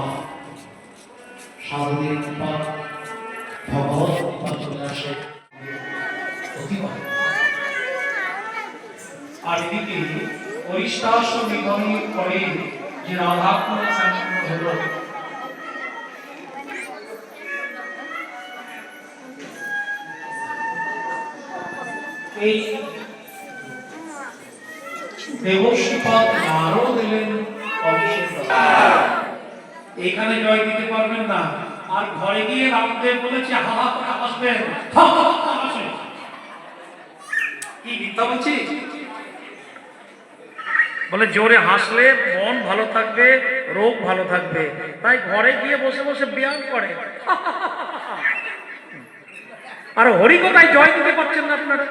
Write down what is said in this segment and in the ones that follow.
কৃপা সাধুদের কৃপা ভগবত আসে আর এদিকে অরিষ্টাস নিগমের পরে যে রাধাত্মক সম্পন্ন হল এই দেবশ্রীপাদ আরও দিলেন অভিষেক এখানে জয় দিতে পারবেন না। আর ঘরে গিয়ে রামদেব বলেছে করে। কি বলছি? বলে, জোরে হাসলে মন ভালো থাকবে, রোগ ভালো থাকবে। তাই ঘরে গিয়ে বসে বসে ব্যায়াম করে। আর হরিকথায় জয় দিতে পারছেন না আপনারা।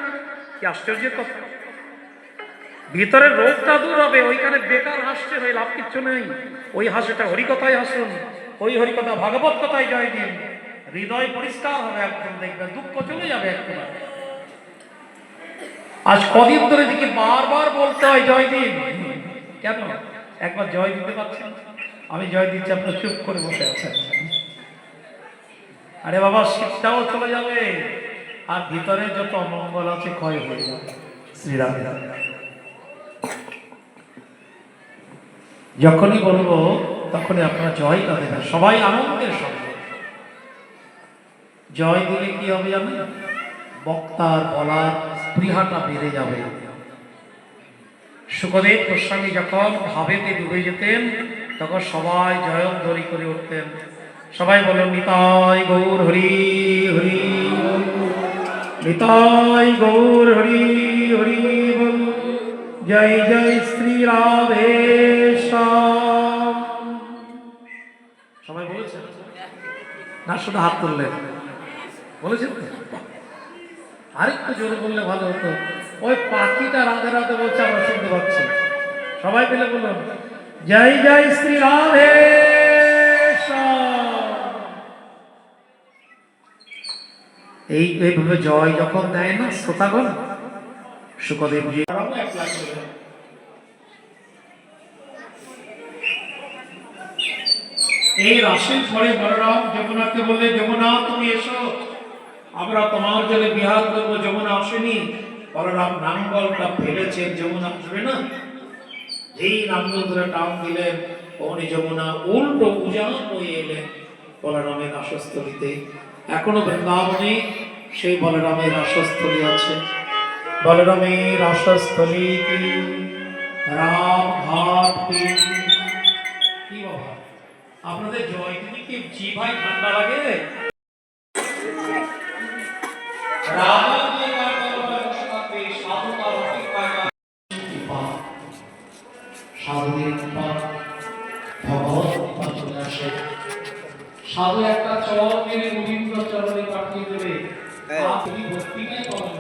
কি আশ্চর্যের কথা। ভিতরের রোগটা দূর হবে, ওইখানে বেকার হাসছে হয়ে লাভ কিচ্ছু নেই। ওই হাসিটা হরিকথায় হাসুন, ওই হরিকথা ভাগবত কথায় জয় দিন। হৃদয় পরিষ্কার হবে একদম দেখবেন দুঃখ চলে যাবে একদম। আজ কদিন ধরে দিকে বারবার বলতে হয় জয় দিন। কেন? একবার জয় দিতে পারছেন আমি জয় দিচ্ছি আপনার চুপ করে বসে আছেন। আরে বাবা শীতটাও চলে যাবে। আর ভিতরে যত অমঙ্গল আছে, ক্ষয় হয়ে যাবে। শ্রীরাম। যখনই বলব, তখনই আপনারা জয়টা দেবেন সবাই আনন্দের সঙ্গে। জয় দিলে কি হবে জানেন? বক্তার বলার স্পৃহাটা বেড়ে যাবে। সুখদেব গোস্বামী যখন ভাবেতে ডুবে যেতেন, তখন সবাই জয়ধ্বনি করে উঠতেন। সবাই বলো নিতাই গৌর হরি হরি। নিতাই গৌর হরি হরি বল। জয় জয় শ্রী রাধে শ্যাম। সবাই বলেছেন? না শুধু হাত তুললেন বলেছেন আরেকটু জোরে বললে ভালো হতো। ওই পাখিটা রাধে রাধে বলছে, আমরা শুনতে পাচ্ছি। সবাই মিলে বলুন, জয় জয় শ্রী রাধে। এই, এইভাবে জয় যখন দেয় না, শ্রোতাগণ সুখদেবজি এই রাসের পরে বলরাম যমুনাকে বললে, যমুনা, তুমি এসো। আমরা তোমার জলে বিহার করব, যমুনা আসেনি। বলরাম নাঙ্গলটা ফেলেছে, যমুনা আসবে না। এই নাঙ্গল ধরে টান দিলেন অমনি যমুনা, উল্টো উজান হয়ে এলেন। বলরামের রাসস্থলিতে এখনও বৃন্দাবনে সেই বলরামের রাসস্থলী আছে। বলরমের আশস্থলী কি? রামঘাট কি? কি বাবা আপনাদের জয়ন্তী কি জিভায় ঠান্ডা লাগে? চলে সাধু একটা চরণে গোবিন্দ চরণে পাঠিয়ে দেবে। হ্যাঁ। আপনি ভক্তিটাই পাবেন